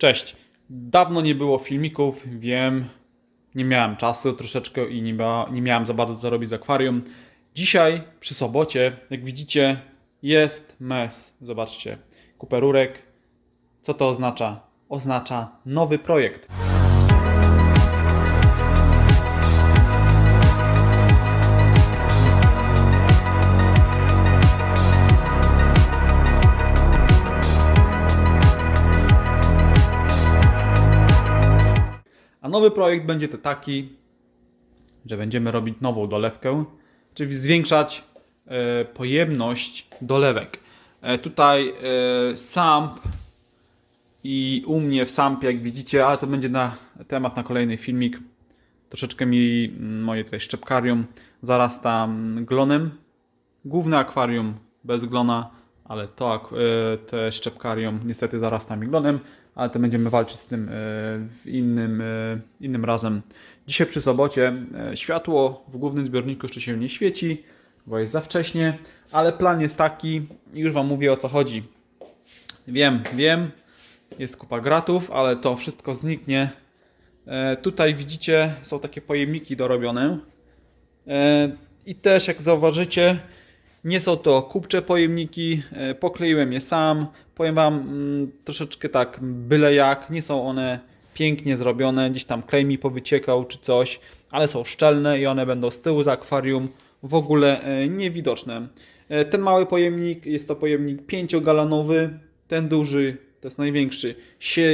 Cześć. Dawno nie było filmików, wiem, nie miałem czasu troszeczkę i nie, ba, nie miałem za bardzo co robić z akwarium. Dzisiaj przy sobocie, jak widzicie, jest mes. Zobaczcie, kupę rurek. Co to oznacza? Oznacza nowy projekt. Nowy projekt będzie to taki, że będziemy robić nową dolewkę, czyli zwiększać e, pojemność dolewek. E, tutaj e, SAMP i u mnie w SAMPie, jak widzicie, ale to będzie na temat na kolejny filmik. Troszeczkę mi mm, moje tutaj szczepkarium zarasta mm, glonem. Główne akwarium bez glona, ale to, te szczepkarium niestety zarasta mi glonem, ale to będziemy walczyć z tym e, w innym, e, innym razem. Dzisiaj przy sobocie e, światło w głównym zbiorniku jeszcze się nie świeci, bo jest za wcześnie, ale plan jest taki, już Wam mówię o co chodzi. Wiem, wiem, jest kupa gratów, ale to wszystko zniknie. Tutaj widzicie, są takie pojemniki dorobione. I też, jak zauważycie, nie są to kupcze pojemniki. Pokleiłem je sam. Powiem Wam mm, troszeczkę tak byle jak. Nie są one pięknie zrobione. Gdzieś tam klej mi powyciekał czy coś, ale są szczelne i one będą z tyłu z akwarium w ogóle e, niewidoczne. E, Ten mały pojemnik jest to pojemnik 5-galonowy. Ten duży to jest największy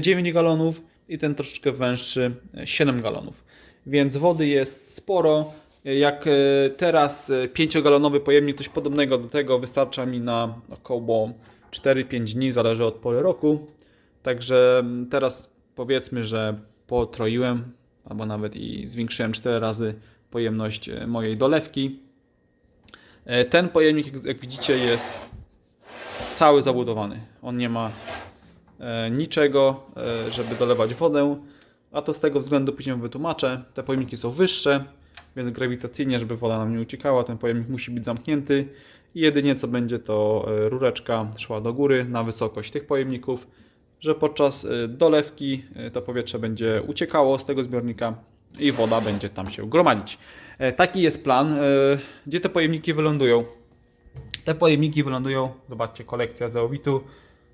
9 galonów i ten troszeczkę węższy e, 7 galonów. Więc wody jest sporo. Jak e, teraz 5-galonowy pojemnik, coś podobnego do tego, wystarcza mi na około 4-5 dni, zależy od pory roku. Także teraz powiedzmy, że potroiłem, albo nawet i zwiększyłem 4 razy pojemność e, mojej dolewki. E, Ten pojemnik, jak- widzicie, jest cały zabudowany. On nie ma e, niczego, żeby dolewać wodę, a to z tego względu później wytłumaczę. Te pojemniki są wyższe, więc grawitacyjnie, żeby woda nam nie uciekała, ten pojemnik musi być zamknięty i jedynie co będzie to e, rureczka szła do góry na wysokość tych pojemników, że podczas e, dolewki e, to powietrze będzie uciekało z tego zbiornika i woda będzie tam się gromadzić. Taki jest plan. Gdzie te pojemniki wylądują? Te pojemniki wylądują, zobaczcie, kolekcja zeowitu.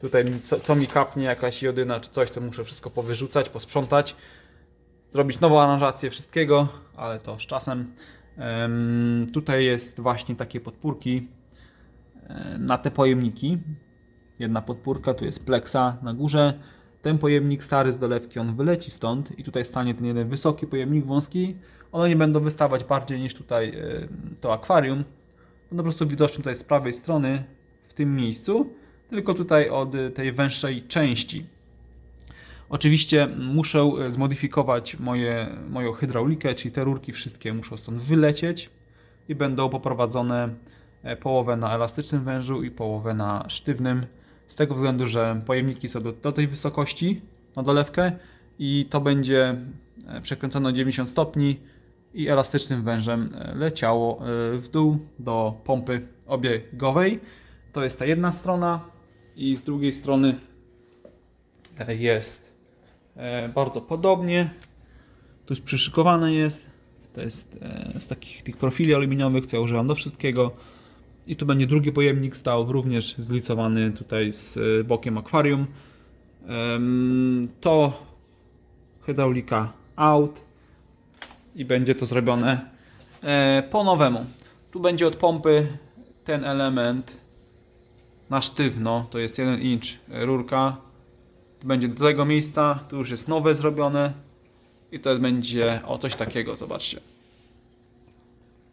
Tutaj co, co mi kapnie, jakaś jodyna czy coś, to muszę wszystko powyrzucać, posprzątać, zrobić nową aranżację wszystkiego, ale to z czasem. Em, tutaj jest właśnie takie podpórki e, na te pojemniki. Jedna podpórka, tu jest pleksa na górze. Ten pojemnik stary z dolewki, on wyleci stąd i tutaj stanie ten jeden wysoki pojemnik wąski. One nie będą wystawać bardziej niż tutaj e, to akwarium. Będą po prostu widoczne tutaj z prawej strony w tym miejscu, tylko tutaj od tej węższej części. Oczywiście muszę e, zmodyfikować moje, moją hydraulikę, czyli te rurki wszystkie muszą stąd wylecieć i będą poprowadzone e, połowę na elastycznym wężu i połowę na sztywnym. Z tego względu, że pojemniki są do, do tej wysokości na dolewkę i to będzie e, przekręcone o 90 stopni i elastycznym wężem leciało w dół do pompy obiegowej. To jest ta jedna strona i z drugiej strony jest bardzo podobnie. Tu już przyszykowane jest. To jest e, z takich tych profili aluminiowych, co ja używam do wszystkiego. I tu będzie drugi pojemnik stał, również zlicowany tutaj z e, bokiem akwarium. To hydraulika out i będzie to zrobione e, po nowemu. Tu będzie od pompy ten element na sztywno, to jest 1 inch rurka. Będzie do tego miejsca, tu już jest nowe zrobione i to będzie o coś takiego, zobaczcie.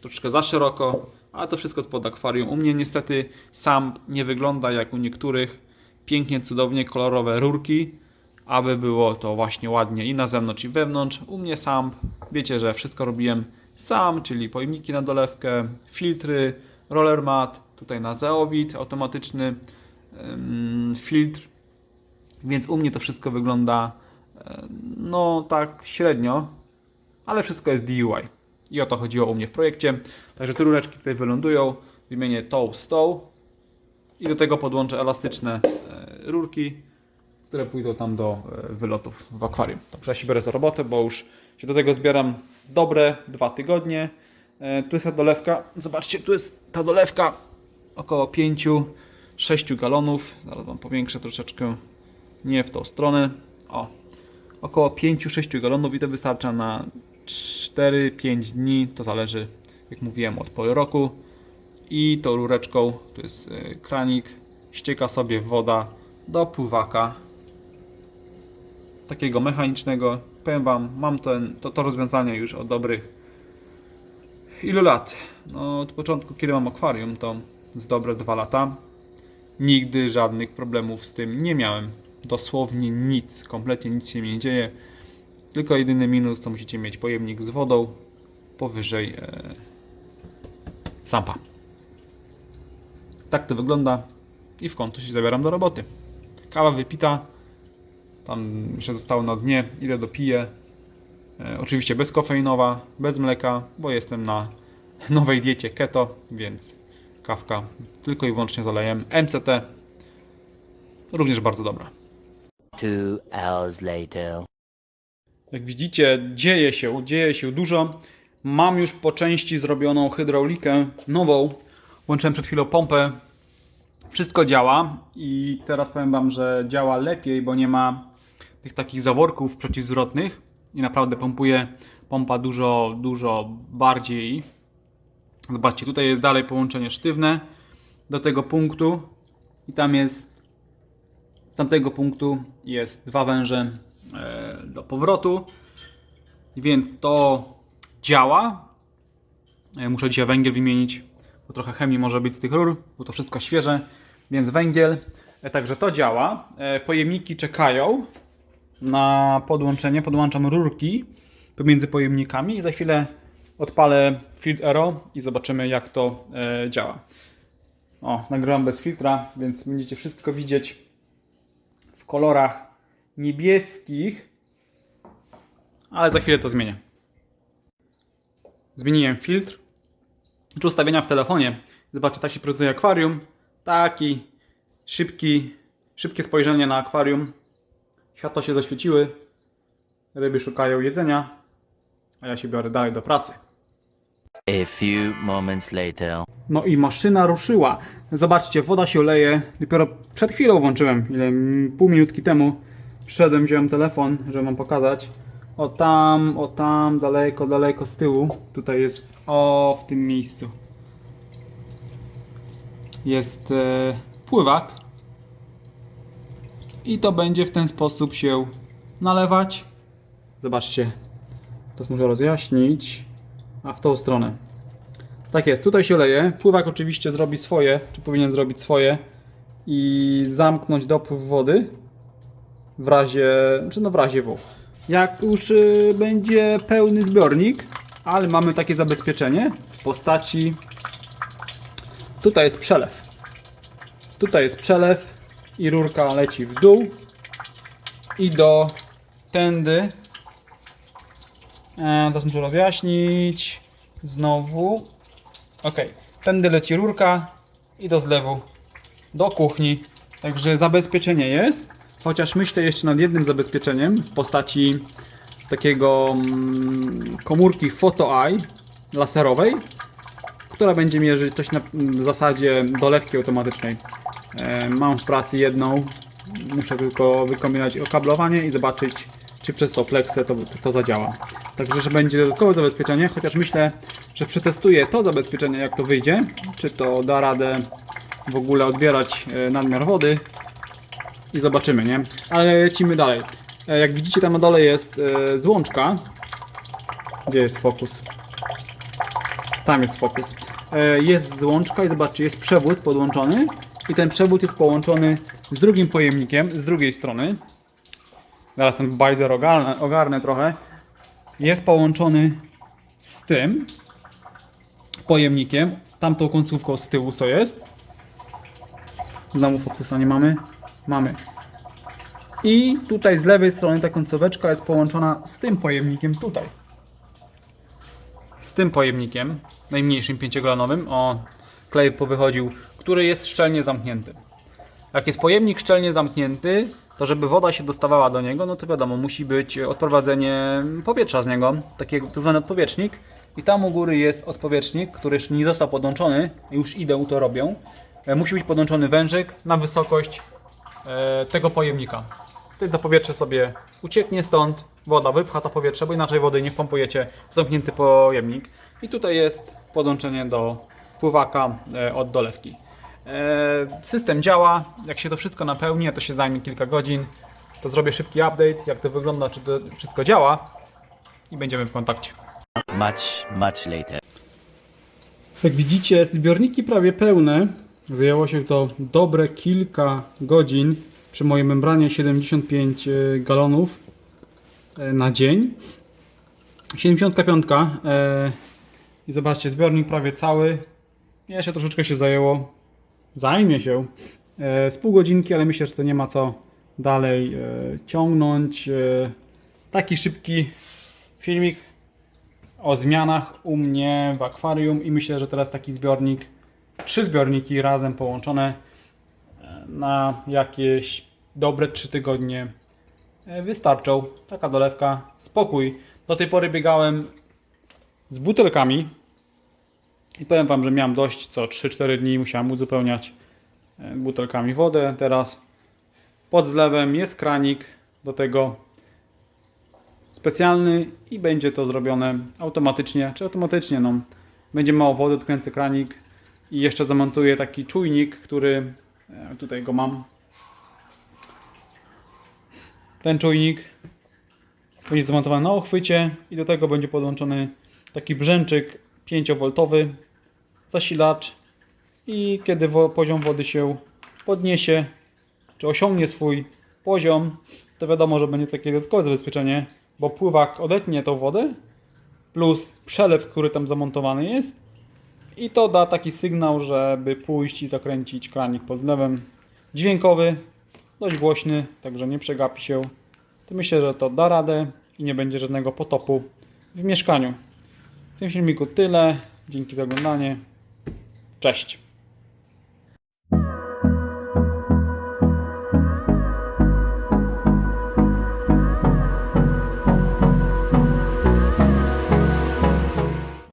Troszeczkę za szeroko, ale to wszystko spod akwarium. U mnie niestety sam nie wygląda jak u niektórych pięknie, cudownie kolorowe rurki, aby było to właśnie ładnie i na zewnątrz i wewnątrz. U mnie sam, wiecie, że wszystko robiłem sam, czyli pojemniki na dolewkę, filtry, roller mat, tutaj na zeowit automatyczny filtr, więc u mnie to wszystko wygląda e, no tak średnio, ale wszystko jest DIY. I o to chodziło u mnie w projekcie. Także te rureczki tutaj wylądują. Wymienię tą z tą i do tego podłączę elastyczne e, rurki które pójdą tam do e, wylotów w akwarium. Także ja się biorę za robotę, bo już się do tego zbieram dobre dwa tygodnie. Tu jest ta dolewka. Zobaczcie, tu jest ta dolewka około 5-6 galonów. Zaraz Wam powiększę troszeczkę. Nie w tą stronę. O, około 5-6 galonów i to wystarcza na 4-5 dni. To zależy, jak mówiłem, od pory roku. I tą rureczką, tu jest e, kranik, ścieka sobie woda do pływaka takiego mechanicznego. Powiem Wam, mam ten, to, to rozwiązanie już od dobrych ilu lat? No, od początku, kiedy mam akwarium, to z dobre dwa lata. Nigdy żadnych problemów z tym nie miałem. Dosłownie nic, kompletnie nic się nie dzieje. Tylko jedyny minus to musicie mieć pojemnik z wodą powyżej e, sampa. Tak to wygląda i w końcu się zabieram do roboty. Kawa wypita, tam jeszcze zostało na dnie, ile dopiję. E, oczywiście bezkofeinowa, bez mleka, bo jestem na nowej diecie keto, więc kawka tylko i wyłącznie z olejem MCT. Również bardzo dobra. Two hours later. Jak widzicie, dzieje się, dzieje się dużo. Mam już po części zrobioną hydraulikę nową. Łączyłem przed chwilą pompę. Wszystko działa i teraz powiem Wam, że działa lepiej, bo nie ma tych takich zaworków przeciwzwrotnych i naprawdę pompuje pompa dużo, dużo bardziej. Zobaczcie, tutaj jest dalej połączenie sztywne do tego punktu i tam jest tamtego punktu jest dwa węże e, do powrotu, więc to działa. E, Muszę dzisiaj węgiel wymienić, bo trochę chemii może być z tych rur, bo to wszystko świeże, więc węgiel. E, Także to działa. Pojemniki czekają na podłączenie. Podłączam rurki pomiędzy pojemnikami i za chwilę odpalę Field Aero i zobaczymy jak to działa. O, nagrywam bez filtra, więc będziecie wszystko widzieć kolorach niebieskich, ale za chwilę to zmienię. Zmieniłem filtr. Czy ustawienia w telefonie. Zobaczcie, tak się prezentuje akwarium. Taki szybki, szybkie spojrzenie na akwarium. Światła się zaświeciły. Ryby szukają jedzenia, a ja się biorę dalej do pracy. A few moments later. No i maszyna ruszyła. Zobaczcie, woda się leje. Dopiero przed chwilą włączyłem, ile pół minutki temu. Przyszedłem, wziąłem telefon, żeby wam pokazać. O tam, o tam, daleko, daleko z tyłu. Tutaj jest, o w tym miejscu. Jest e, pływak. I to będzie w ten sposób się nalewać. Zobaczcie. Teraz muszę rozjaśnić. A w tą stronę. Tak jest, tutaj się leje. Pływak oczywiście zrobi swoje, czy powinien zrobić swoje i zamknąć dopływ wody w razie, czy no w razie W. Jak już y, będzie pełny zbiornik, ale mamy takie zabezpieczenie w postaci tutaj jest przelew. Tutaj jest przelew i rurka leci w dół i do tędy E, teraz muszę rozjaśnić. Znowu. Ok. Tędy leci rurka i do zlewu. Do kuchni. Także zabezpieczenie jest. Chociaż myślę jeszcze nad jednym zabezpieczeniem w postaci takiego mm, komórki Photo Eye laserowej, która będzie mierzyć coś na w zasadzie dolewki automatycznej. E, mam w pracy jedną. Muszę tylko wykombinować okablowanie i zobaczyć, czy przez tą pleksę to, to zadziała. Także, że będzie dodatkowe zabezpieczenie, chociaż myślę, że przetestuję to zabezpieczenie, jak to wyjdzie. Czy to da radę w ogóle odbierać e, nadmiar wody i zobaczymy, nie? Ale lecimy dalej. E, Jak widzicie, tam na dole jest e, złączka. Gdzie jest fokus? Tam jest fokus. Jest złączka i zobaczcie, jest przewód podłączony i ten przewód jest połączony z drugim pojemnikiem z drugiej strony. Zaraz ten bajzer ogarnę, ogarnę trochę. Jest połączony z tym pojemnikiem, tamtą końcówką z tyłu co jest. Znowu fokusa nie mamy. Mamy. I tutaj z lewej strony ta końcóweczka jest połączona z tym pojemnikiem tutaj. Z tym pojemnikiem, najmniejszym 5-galonowym, o klej powychodził, który jest szczelnie zamknięty. Jak jest pojemnik szczelnie zamknięty, to żeby woda się dostawała do niego, no to wiadomo, musi być odprowadzenie powietrza z niego, taki tak zwany odpowietrznik. I tam u góry jest odpowietrznik, który jeszcze nie został podłączony, już idę, to robią. E, Musi być podłączony wężyk na wysokość e, tego pojemnika. Wtedy to powietrze sobie ucieknie stąd, woda wypcha to powietrze, bo inaczej wody nie wpompujecie w zamknięty pojemnik. I tutaj jest podłączenie do pływaka e, od dolewki. E, System działa, jak się to wszystko napełni, to się zajmie kilka godzin, to zrobię szybki update, jak to wygląda, czy to wszystko działa i będziemy w kontakcie. Much, much later. Jak widzicie, zbiorniki prawie pełne. Zajęło się to dobre kilka godzin przy mojej membranie 75 galonów e, na dzień. 75 e, i zobaczcie, zbiornik prawie cały. Jeszcze troszeczkę się zajęło. Zajmie się e, z pół godzinki, ale myślę, że to nie ma co dalej e, ciągnąć. E, taki szybki filmik o zmianach u mnie w akwarium i myślę, że teraz taki zbiornik, trzy zbiorniki razem połączone na jakieś dobre trzy tygodnie wystarczą. Taka dolewka, spokój. Do tej pory biegałem z butelkami i powiem Wam, że miałem dość co 3-4 dni, musiałem uzupełniać e, butelkami wodę. Teraz pod zlewem jest kranik do tego specjalny i będzie to zrobione automatycznie, czy automatycznie, no. Będzie mało wody, odkręcę kranik i jeszcze zamontuję taki czujnik, który e, tutaj go mam. Ten czujnik będzie zamontowany na ochwycie i do tego będzie podłączony taki brzęczyk 5V zasilacz i kiedy poziom wody się podniesie, czy osiągnie swój poziom, to wiadomo, że będzie takie dodatkowe zabezpieczenie, bo pływak odetnie tą wodę plus przelew, który tam zamontowany jest i to da taki sygnał, żeby pójść i zakręcić kranik pod zlewem. Dźwiękowy, dość głośny, także nie przegapi się. To myślę, że to da radę i nie będzie żadnego potopu w mieszkaniu. W tym filmiku tyle. Dzięki za oglądanie. Cześć.